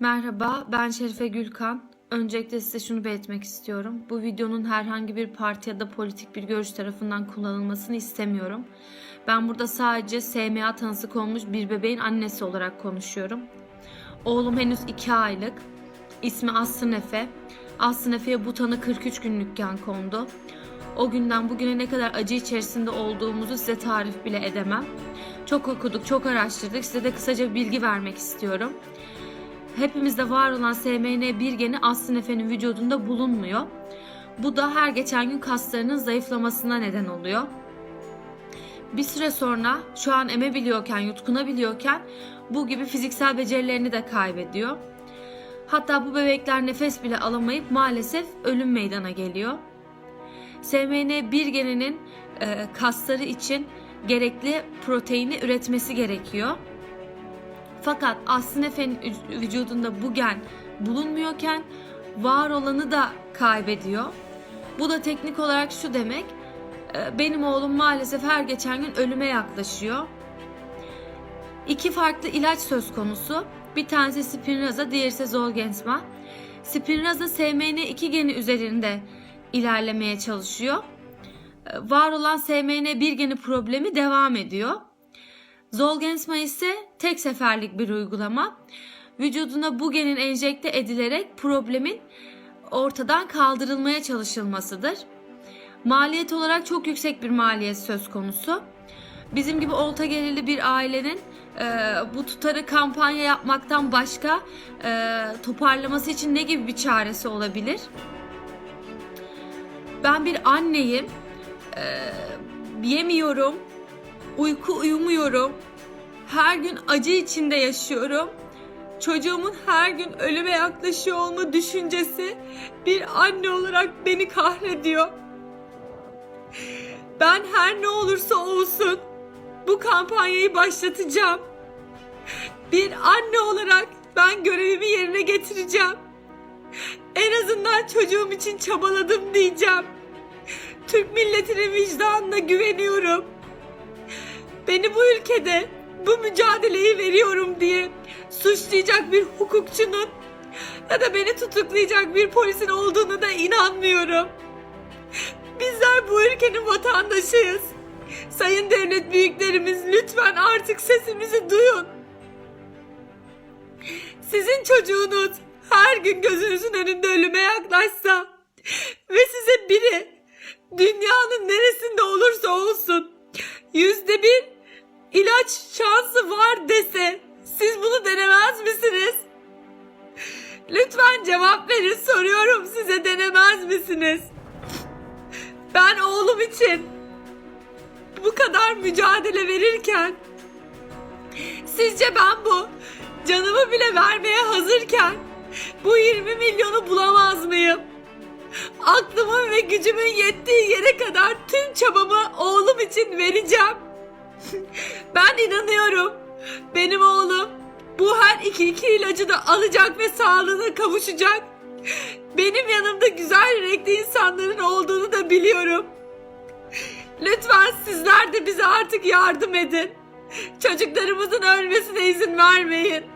Merhaba, ben Şerife Gülkan. Öncelikle size şunu belirtmek istiyorum. Bu videonun herhangi bir parti ya da politik bir görüş tarafından kullanılmasını istemiyorum. Ben burada sadece SMA tanısı konmuş bir bebeğin annesi olarak konuşuyorum. Oğlum henüz 2 aylık. İsmi Aslı Nefe. Aslı Nefe'ye bu tanı 43 günlükken kondu. O günden bugüne ne kadar acı içerisinde olduğumuzu size tarif bile edemem. Çok okuduk, çok araştırdık. Size de kısaca bilgi vermek istiyorum. Hepimizde var olan SMN1 geni Aslı Nefe'nin vücudunda bulunmuyor. Bu da her geçen gün kaslarının zayıflamasına neden oluyor. Bir süre sonra şu an emebiliyorken, yutkunabiliyorken bu gibi fiziksel becerilerini de kaybediyor. Hatta bu bebekler nefes bile alamayıp maalesef ölüm meydana geliyor. SMN1 geninin e, kasları için gerekli proteini üretmesi gerekiyor. Fakat Aslı Nefe'nin üc- vücudunda bu gen bulunmuyorken var olanı da kaybediyor. Bu da teknik olarak şu demek. e, Benim oğlum maalesef her geçen gün ölüme yaklaşıyor. İki farklı ilaç söz konusu. Bir tanesi Spinraza, diğeri Zolgensma. Spinraza SMN2 geni üzerinde ilerlemeye çalışıyor. E, Var olan SMN1 geni problemi devam ediyor. Zolgensma ise tek seferlik bir uygulama. Vücuduna bu genin enjekte edilerek problemin ortadan kaldırılmaya çalışılmasıdır. Maliyet olarak çok yüksek bir maliyet söz konusu. Bizim gibi olta gelirli bir ailenin e, bu tutarı kampanya yapmaktan başka e, toparlaması için ne gibi bir çaresi olabilir? Ben bir anneyim. E, yemiyorum, uyku uyumuyorum. Her gün acı içinde yaşıyorum. Çocuğumun her gün ölüme yaklaşıyor olma düşüncesi bir anne olarak beni kahrediyor. Ben her ne olursa olsun bu kampanyayı başlatacağım. Bir anne olarak ben görevimi yerine getireceğim. En azından çocuğum için çabaladım diyeceğim. Türk milletinin vicdanına güveniyorum. Beni bu ülkede bu mücadeleyi veriyorum diye suçlayacak bir hukukçunun ya da beni tutuklayacak bir polisin olduğunu da inanmıyorum. Bizler bu ülkenin vatandaşıyız. Sayın devlet büyüklerimiz lütfen artık sesimizi duyun. Sizin çocuğunuz her gün gözünüzün önünde ölüme yaklaşsa ve size biri dünyanın neresinde olursa olsun yüzde bir ilaç şansı var dese siz bunu denemez misiniz? Lütfen cevap verin soruyorum size denemez misiniz? Ben oğlum için bu kadar mücadele verirken sizce ben bu canımı bile vermeye hazırken bu 20 milyonu bulamaz mıyım? Aklımın ve gücümün yettiği yere kadar tüm çabamı oğlum için vereceğim. Ben inanıyorum. Benim oğlum bu her iki iki ilacı da alacak ve sağlığına kavuşacak. Benim yanımda güzel yürekli insanların olduğunu da biliyorum. Lütfen sizler de bize artık yardım edin. Çocuklarımızın ölmesine izin vermeyin.